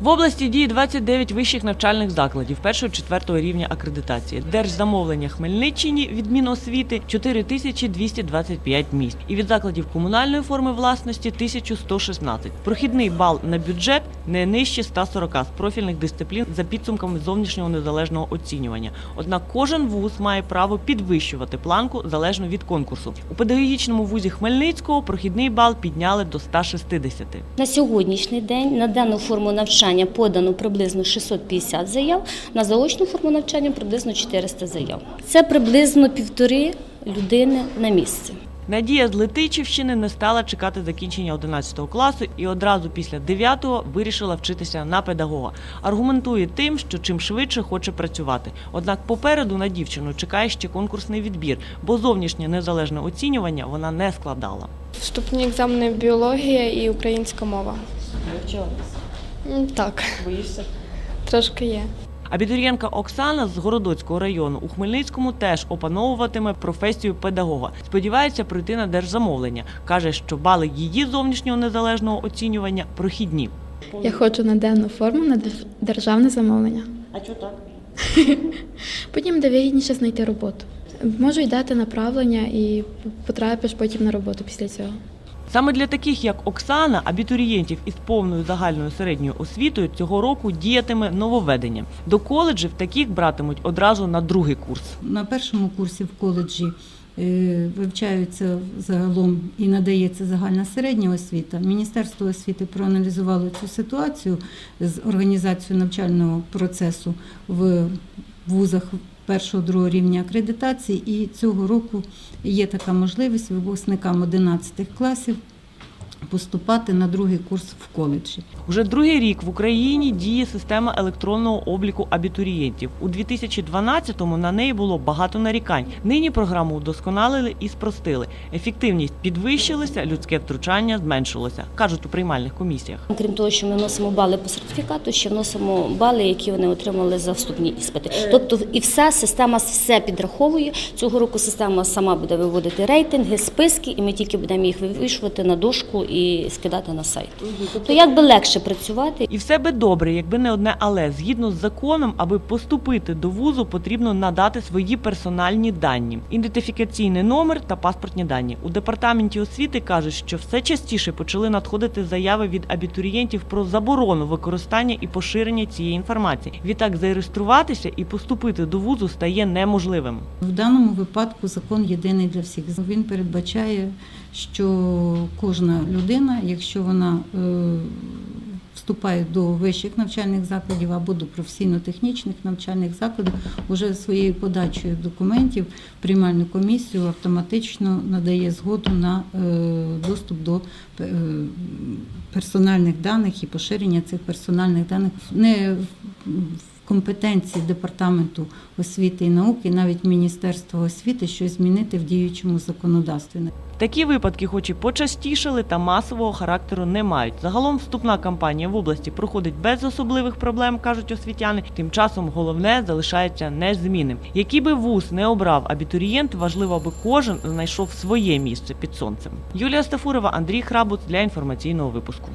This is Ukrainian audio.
В області діє 29 вищих навчальних закладів першого-четвертого рівня акредитації. Держзамовлення Хмельниччині від Міносвіти 4225 місць. І від закладів комунальної форми власності 1116. Прохідний бал на бюджет не нижче 140 з профільних дисциплін за підсумками зовнішнього незалежного оцінювання. Однак кожен вуз має право підвищувати планку залежно від конкурсу. У педагогічному вузі Хмельницького прохідний бал підняли до 160. На сьогоднішній день на дану форму навчання подано приблизно 650 заяв, на заочну форму навчання приблизно 400 заяв. Це приблизно півтори людини на місце. Надія з Летичівщини не стала чекати закінчення 11 класу і одразу після 9-го вирішила вчитися на педагога. Аргументує тим, що чим швидше хоче працювати. Однак попереду на дівчину чекає ще конкурсний відбір, бо зовнішнє незалежне оцінювання вона не складала. Вступні екзамени біологія і українська мова. М, Так, Боїшся? трошки є. Абітурієнтка Оксана з Городоцького району у Хмельницькому теж опановуватиме професію педагога. Сподівається пройти на держзамовлення. каже, що бали її зовнішнього незалежного оцінювання прохідні. Я хочу на денну форму на дер- державне замовлення. А чого так? Потім буде вигідніше знайти роботу. Можу й дати направлення і потрапиш потім на роботу після цього. Саме для таких, як Оксана, абітурієнтів із повною загальною середньою освітою цього року діятиме нововведення. До коледжів таких братимуть одразу на другий курс. На першому курсі в коледжі е, вивчаються загалом і надається загальна середня освіта. Міністерство освіти проаналізувало цю ситуацію з організацією навчального процесу в вузах першого другого рівня акредитації. І цього року є така можливість випускникам 11 класів поступати на другий курс в коледжі. Уже другий рік в Україні діє система електронного обліку абітурієнтів. У 2012-му на неї було багато нарікань. Нині програму удосконалили і спростили. Ефективність підвищилася, людське втручання зменшилося, кажуть у приймальних комісіях. Крім того, що ми вносимо бали по сертифікату, ще вносимо бали, які вони отримали за вступні іспити. Тобто, і вся система все підраховує. Цього року система сама буде виводити рейтинги, списки, і ми тільки будемо їх вивішувати на дошку і скидати на сайт. То як би легше працювати, І все би добре, якби не одне але згідно з законом, аби поступити до вузу, потрібно надати свої персональні дані: ідентифікаційний номер та паспортні дані. У департаменті освіти кажуть, що все частіше почали надходити заяви від абітурієнтів про заборону використання і поширення цієї інформації. Відтак зареєструватися і поступити до вузу стає неможливим. В даному випадку закон єдиний для всіх. Він передбачає, що кожна людина, якщо вона е, вступає до вищих навчальних закладів або до професійно-технічних навчальних закладів, уже своєю подачею документів приймальну комісію автоматично надає згоду на е, доступ до е, персональних даних і поширення цих персональних даних не в компетенції департаменту освіти і науки, навіть Міністерства освіти, щось змінити в діючому законодавстві. Такі випадки, хоч і почастішали, та масового характеру не мають. Загалом вступна кампанія в області проходить без особливих проблем, кажуть освітяни. Тим часом головне залишається незмінним. Який би вуз не обрав абітурієнт, важливо, аби кожен знайшов своє місце під сонцем. Юлія Стафурова, Андрій Храбут для інформаційного випуску.